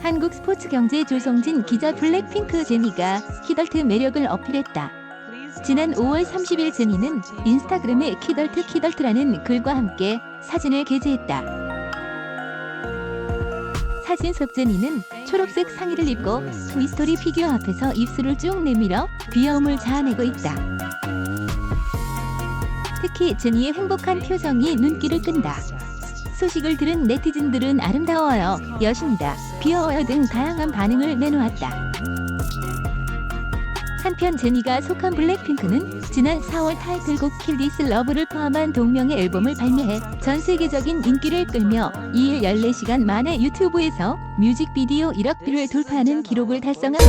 한국 스포츠 경제 조성진 기자 블랙핑크 제니가 키덜트 매력을 어필했다. 지난 5월 30일 제니는 인스타그램에 키덜트 키덜트라는 글과 함께 사진을 게재했다. 사진 속 제니는 초록색 상의를 입고 트위스토리 피규어 앞에서 입술을 쭉 내밀어 귀여움을 자아내고 있다. 특히 제니의 행복한 표정이 눈길을 끈다. 소식을 들은 네티즌들은 아름다워요, 여신이다, 귀여워요 등 다양한 반응을 내놓았다. 한편 제니가 속한 블랙핑크는 지난 4월 타이틀곡 킬 디스 러브를 포함한 동명의 앨범을 발매해 전 세계적인 인기를 끌며 2일 14시간 만에 유튜브에서 뮤직비디오 1억 뷰를 돌파하는 기록을 달성한